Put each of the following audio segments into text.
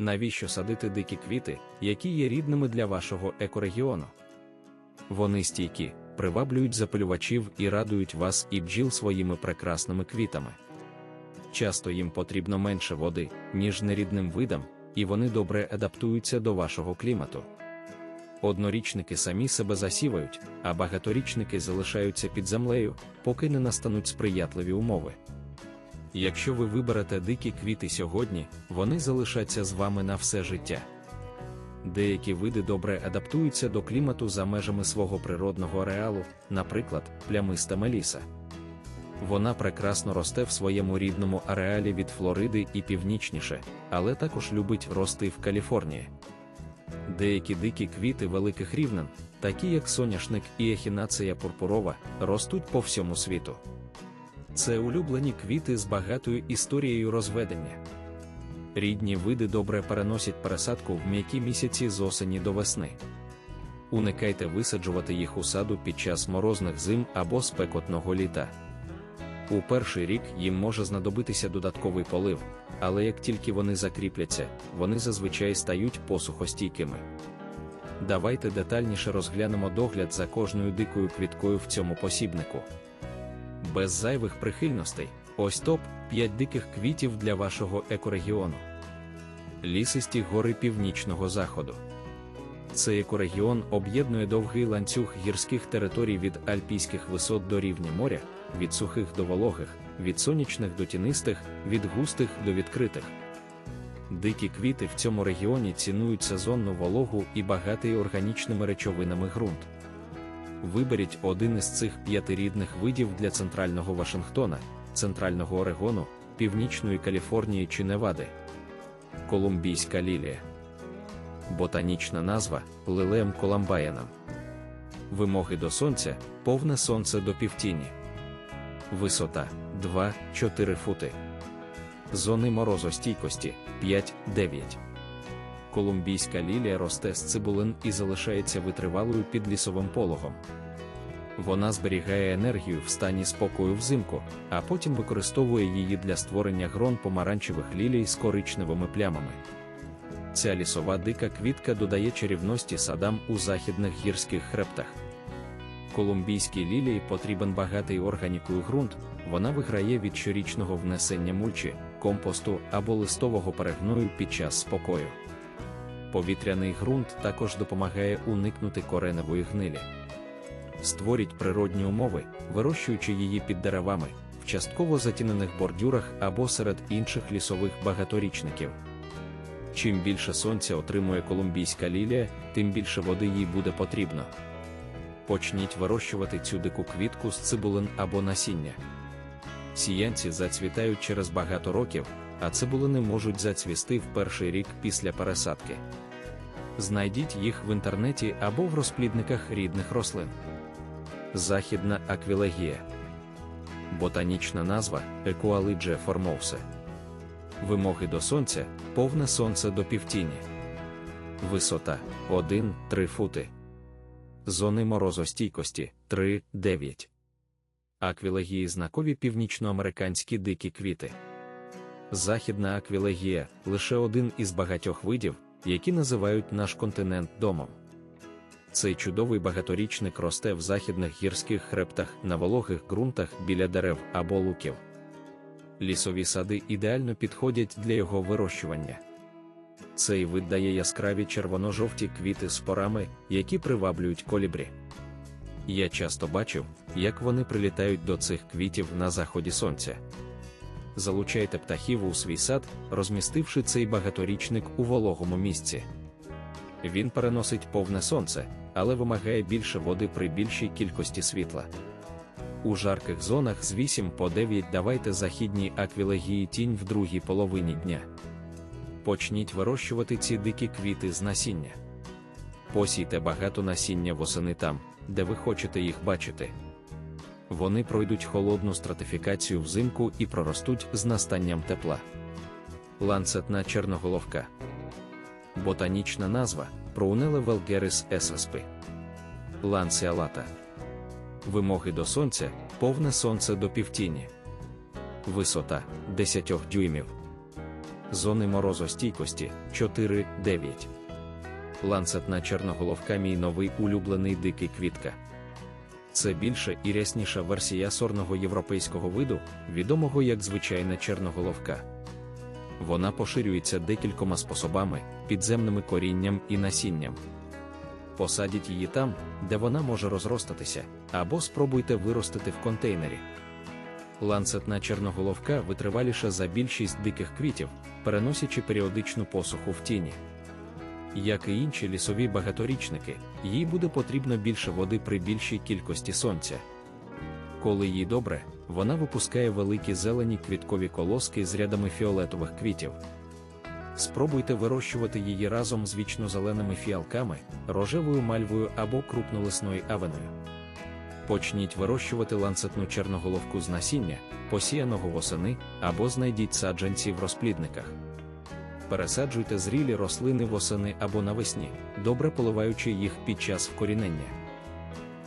Навіщо садити дикі квіти, які є рідними для вашого екорегіону? Вони стійкі, приваблюють запилювачів і радують вас і бджіл своїми прекрасними квітами. Часто їм потрібно менше води, ніж нерідним видам, і вони добре адаптуються до вашого клімату. Однорічники самі себе засівають, а багаторічники залишаються під землею, поки не настануть сприятливі умови. Якщо ви виберете дикі квіти сьогодні, вони залишаться з вами на все життя. Деякі види добре адаптуються до клімату за межами свого природного ареалу, наприклад, плямиста меліса. Вона прекрасно росте в своєму рідному ареалі від Флориди і північніше, але також любить рости в Каліфорнії. Деякі дикі квіти великих рівнин, такі як соняшник і ехінація пурпурова, ростуть по всьому світу. Це улюблені квіти з багатою історією розведення. Рідні види добре переносять пересадку в м'які місяці з осені до весни. Уникайте висаджувати їх у саду під час морозних зим або спекотного літа. У перший рік їм може знадобитися додатковий полив, але як тільки вони закріпляться, вони зазвичай стають посухостійкими. Давайте детальніше розглянемо догляд за кожною дикою квіткою в цьому посібнику. Без зайвих прихильностей, ось топ 5 диких квітів для вашого екорегіону. Лісисті гори північного заходу. Цей екорегіон об'єднує довгий ланцюг гірських територій від альпійських висот до рівня моря, від сухих до вологих, від сонячних до тінистих, від густих до відкритих. Дикі квіти в цьому регіоні цінують сезонну вологу і багатий органічними речовинами ґрунт. Виберіть один із цих п'яти рідних видів для центрального Вашингтона, центрального Орегону, Північної Каліфорнії чи Невади. Колумбійська лілія. Ботанічна назва лилеєм коламбаєном. Вимоги до сонця повне сонце до півтіні. Висота 2-4 фути. Зони морозостійкості 5-9. Колумбійська лілія росте з цибулин і залишається витривалою під лісовим пологом. Вона зберігає енергію в стані спокою взимку, а потім використовує її для створення грон помаранчевих лілій з коричневими плямами. Ця лісова дика квітка додає чарівності садам у західних гірських хребтах. Колумбійській лілії потрібен багатий органікою ґрунт, вона виграє від щорічного внесення мульчі, компосту або листового перегною під час спокою. Повітряний ґрунт також допомагає уникнути кореневої гнилі. Створіть природні умови, вирощуючи її під деревами, в частково затінених бордюрах або серед інших лісових багаторічників. Чим більше сонця отримує колумбійська лілія, тим більше води їй буде потрібно. Почніть вирощувати цю дику квітку з цибулин або насіння. Сіянці зацвітають через багато років, а цибулини можуть зацвісти в перший рік після пересадки. Знайдіть їх в інтернеті або в розплідниках рідних рослин. Західна аквілегія. Ботанічна назва Екуалидже формовсе. Вимоги до сонця повне сонце до півтіні. Висота 1-3 фути. Зони морозостійкості 3-9. Аквілегії знакові північноамериканські дикі квіти. Західна аквілегія лише один із багатьох видів, які називають наш континент домом. Цей чудовий багаторічник росте в західних гірських хребтах на вологих ґрунтах біля дерев або луків. Лісові сади ідеально підходять для його вирощування. Цей вид дає яскраві червоно-жовті квіти з порами, які приваблюють колібрі. Я часто бачив, як вони прилітають до цих квітів на заході сонця. Залучайте птахів у свій сад, розмістивши цей багаторічник у вологому місці. Він переносить повне сонце, але вимагає більше води при більшій кількості світла. У жарких зонах з 8 по 9 давайте західній аквілегії тінь в другій половині дня. Почніть вирощувати ці дикі квіти з насіння. Посійте багато насіння восени там, де ви хочете їх бачити. Вони пройдуть холодну стратифікацію взимку і проростуть з настанням тепла. Ланцетна черноголовка. Ботанічна назва Проунеле велгерис есаспи. Ланціалата. Вимоги до сонця повне сонце до півтіні. Висота 10 дюймів. зони морозостійкості 4-9. Ланцетна черноголовка мій новий улюблений дикий квітка. Це більша і рясніша версія сорного європейського виду, відомого як звичайна черноголовка. Вона поширюється декількома способами, підземними корінням і насінням. Посадіть її там, де вона може розростатися, або спробуйте виростити в контейнері. Ланцетна черноголовка витриваліша за більшість диких квітів, переносячи періодичну посуху в тіні. Як і інші лісові багаторічники, їй буде потрібно більше води при більшій кількості сонця. Коли їй добре, вона випускає великі зелені квіткові колоски з рядами фіолетових квітів. Спробуйте вирощувати її разом з вічно-зеленими фіалками, рожевою мальвою або крупнолисною авеною. Почніть вирощувати ланцетну черноголовку з насіння, посіяного восени, або знайдіть саджанці в розплідниках. Пересаджуйте зрілі рослини восени або навесні, добре поливаючи їх під час вкорінення.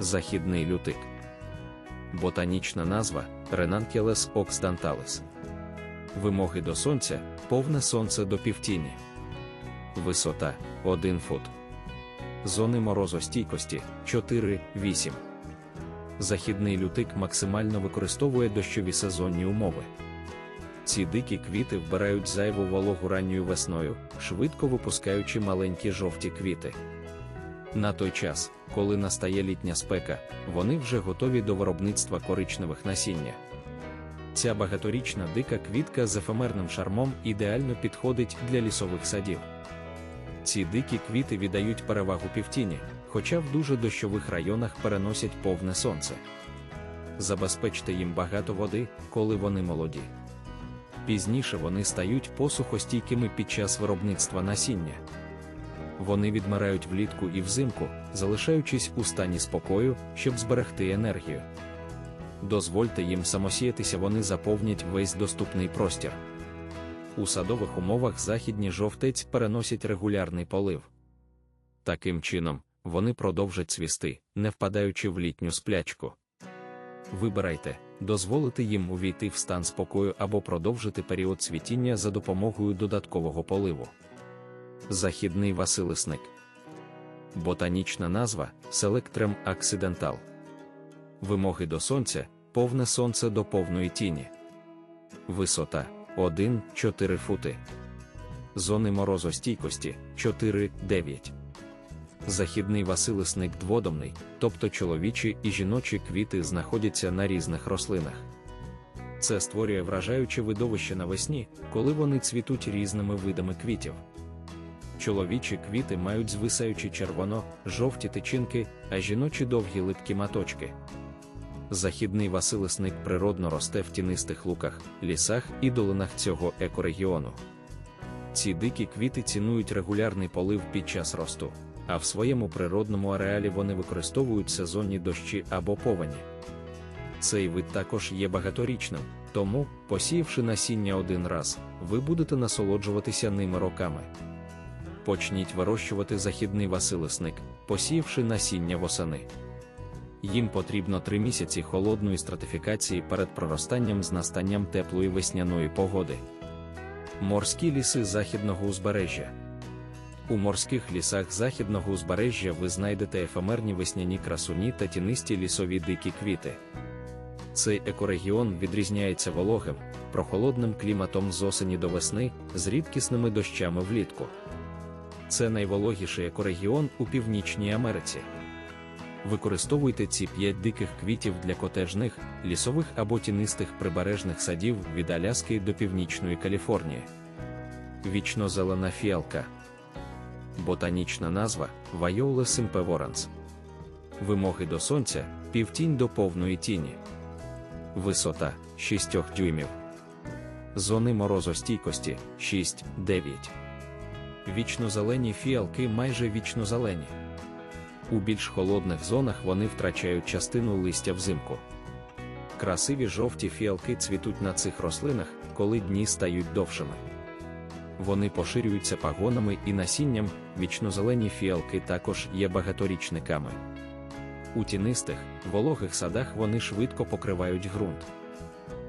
Західний лютик. Ботанічна назва Ренанкелес оксданталес. Вимоги до сонця повне сонце до півтіні. Висота 1 фут. Зони морозостійкості 4-8. Західний лютик максимально використовує дощові сезонні умови. Ці дикі квіти вбирають зайву вологу ранньою весною, швидко випускаючи маленькі жовті квіти. На той час, коли настає літня спека, вони вже готові до виробництва коричневих насіння. Ця багаторічна дика квітка з ефемерним шармом ідеально підходить для лісових садів. Ці дикі квіти віддають перевагу півтіні, хоча в дуже дощових районах переносять повне сонце. Забезпечте їм багато води, коли вони молоді. Пізніше вони стають посухостійкими під час виробництва насіння. Вони відмирають влітку і взимку, залишаючись у стані спокою, щоб зберегти енергію. Дозвольте їм самосіятися, вони заповнять весь доступний простір. У садових умовах західні жовтець переносять регулярний полив. Таким чином, вони продовжать цвісти, не впадаючи в літню сплячку. Вибирайте, дозволити їм увійти в стан спокою або продовжити період цвітіння за допомогою додаткового поливу. Західний Василисник. Ботанічна назва Selectrem accidental. Вимоги до сонця повне сонце до повної тіні. Висота 1-4 фути. Зони морозостійкості 4-9. Західний Василисник дводомний, тобто чоловічі і жіночі квіти знаходяться на різних рослинах. Це створює вражаюче видовище навесні, коли вони цвітуть різними видами квітів. Чоловічі квіти мають звисаючі червоно-жовті тичинки, а жіночі довгі липкі маточки. Західний Василисник природно росте в тінистих луках, лісах і долинах цього екорегіону. Ці дикі квіти цінують регулярний полив під час росту, а в своєму природному ареалі вони використовують сезонні дощі або повені. Цей вид також є багаторічним, тому, посіявши насіння один раз, ви будете насолоджуватися ними роками. Почніть вирощувати західний Василисник, посіявши насіння восени. Їм потрібно три місяці холодної стратифікації перед проростанням з настанням теплої весняної погоди. Морські ліси західного узбережжя. У морських лісах західного узбережжя ви знайдете ефемерні весняні красуні та тінисті лісові дикі квіти. Цей екорегіон відрізняється вологим, прохолодним кліматом з осені до весни, з рідкісними дощами влітку. Це найвологіший екорегіон у Північній Америці. Використовуйте ці п'ять диких квітів для котежних, лісових або тінистих прибережних садів від Аляски до Північної Каліфорнії. Вічнозелена фіалка. Ботанічна назва Viola simpevorans. Вимоги до сонця півтінь до повної тіні. Висота 6 дюймів. Зони морозостійкості 6-9. Вічнозелені фіалки майже вічнозелені. У більш холодних зонах вони втрачають частину листя взимку. Красиві жовті фіалки цвітуть на цих рослинах, коли дні стають довшими. Вони поширюються пагонами і насінням, вічнозелені фіалки також є багаторічниками. У тінистих, вологих садах вони швидко покривають ґрунт.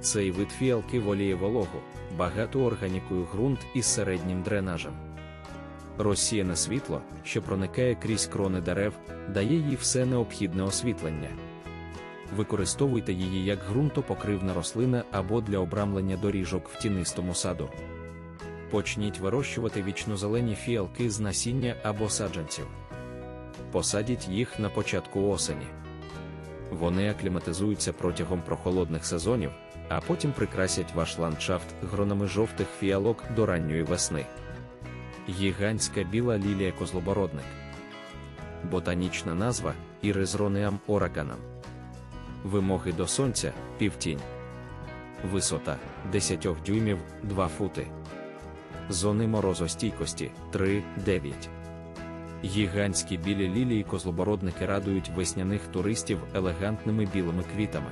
Цей вид фіалки воліє вологу, багату органікою ґрунт із середнім дренажем. Розсіяне світло, що проникає крізь крони дерев, дає їй все необхідне освітлення. Використовуйте її як ґрунтопокривна рослина або для обрамлення доріжок в тінистому саду. Почніть вирощувати вічнозелені фіалки з насіння або саджанців. Посадіть їх на початку осені. Вони акліматизуються протягом прохолодних сезонів, а потім прикрасять ваш ландшафт гронами жовтих фіалок до ранньої весни. Гігантська біла лілія козлобородник. Ботанічна назва Іризронеам ораганам. Вимоги до сонця півтінь. Висота 10 дюймів 2 фути. Зони морозостійкості 3-9. Гігантські білі лілії козлобородники радують весняних туристів елегантними білими квітами.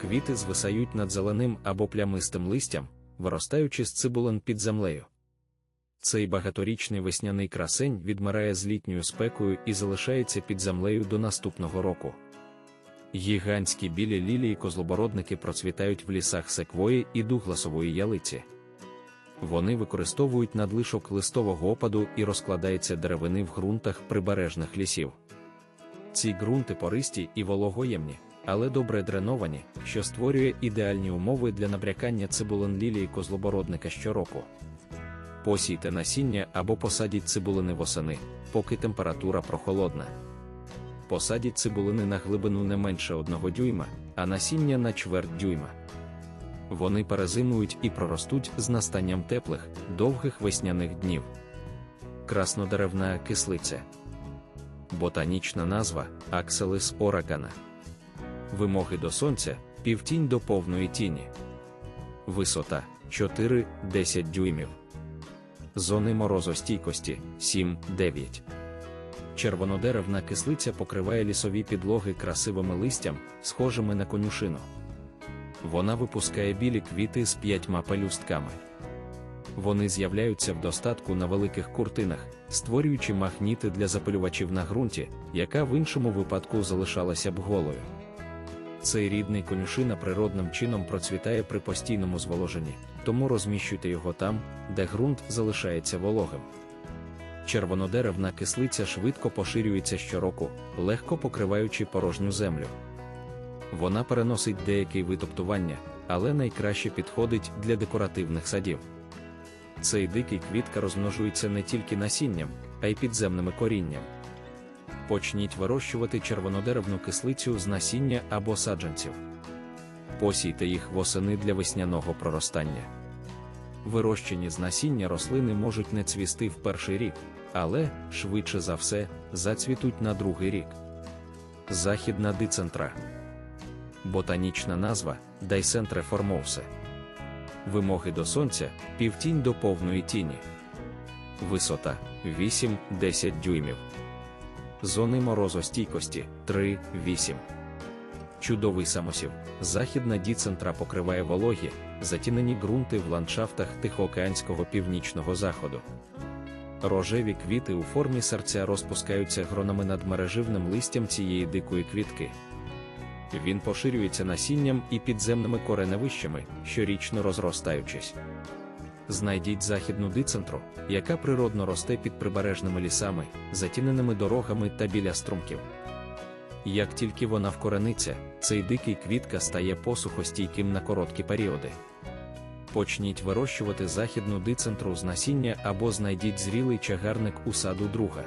Квіти звисають над зеленим або плямистим листям, виростаючи з цибулин під землею. Цей багаторічний весняний красень відмирає з літньою спекою і залишається під землею до наступного року. Гігантські білі лілії козлобородники процвітають в лісах секвої і дугласової ялиці. Вони використовують надлишок листового опаду і розкладається деревини в ґрунтах прибережних лісів. Ці ґрунти пористі і вологоємні, але добре дреновані, що створює ідеальні умови для набрякання цибулин лілії козлобородника щороку. Посійте насіння або посадіть цибулини восени, поки температура прохолодна. Посадіть цибулини на глибину не менше 1 дюйма, а насіння на чверть дюйма. Вони перезимують і проростуть з настанням теплих, довгих весняних днів. Краснодеревна кислиця. Ботанічна назва Акселис орагана. Вимоги до сонця півтінь до повної тіні. Висота 4-10 дюймів. Зони морозостійкості 7-9. Червонодеревна кислиця покриває лісові підлоги красивими листям, схожими на конюшину. Вона випускає білі квіти з п'ятьма пелюстками. Вони з'являються в достатку на великих куртинах, створюючи магніти для запилювачів на ґрунті, яка в іншому випадку залишалася б голою. Цей рідний конюшина природним чином процвітає при постійному зволоженні, тому розміщуйте його там, де ґрунт залишається вологим. Червонодеревна кислиця швидко поширюється щороку, легко покриваючи порожню землю. Вона переносить деякий витоптування, але найкраще підходить для декоративних садів. Цей дикий квітка розмножується не тільки насінням, а й підземними корінням. Почніть вирощувати червонодеревну кислицю з насіння або саджанців. Посійте їх восени для весняного проростання. Вирощені з насіння рослини можуть не цвісти в перший рік, але, швидше за все, зацвітуть на другий рік. Західна дицентра. Ботанічна назва Дайсентре формовсе. Вимоги до сонця півтінь до повної тіні. Висота 8-10 дюймів. Зони морозостійкості 3-8. Чудовий самосів. Західна діцентра покриває вологі, затінені ґрунти в ландшафтах Тихоокеанського північного заходу. Рожеві квіти у формі серця розпускаються гронами над мереживним листям цієї дикої квітки. Він поширюється насінням і підземними кореневищами, щорічно розростаючись. Знайдіть західну дицентру, яка природно росте під прибережними лісами, затіненими дорогами та біля струмків. Як тільки вона вкорениться, цей дикий квітка стає посухостійким на короткі періоди. Почніть вирощувати західну дицентру з насіння або знайдіть зрілий чагарник у саду друга.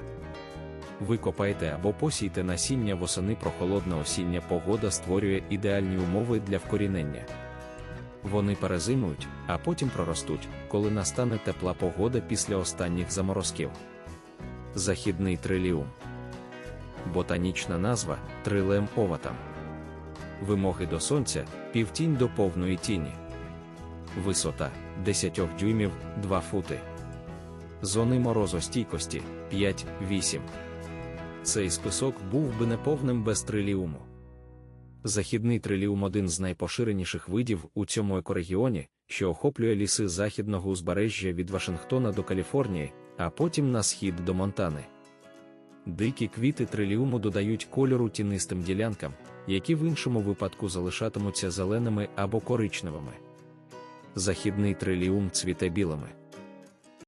Викопайте або посійте насіння восени прохолодна осіння погода створює ідеальні умови для вкорінення. Вони перезимують, а потім проростуть, коли настане тепла погода після останніх заморозків. Західний триліум. Ботанічна назва трилем оватам. Вимоги до сонця півтінь до повної тіні. Висота 10 дюймів 2 фути. Зони морозостійкості 5-8. Цей список був би неповним без триліуму. Західний триліум один з найпоширеніших видів у цьому екорегіоні, що охоплює ліси західного узбережжя від Вашингтона до Каліфорнії, а потім на схід до Монтани. Дикі квіти триліуму додають кольору тінистим ділянкам, які в іншому випадку залишатимуться зеленими або коричневими. Західний триліум цвіте білими.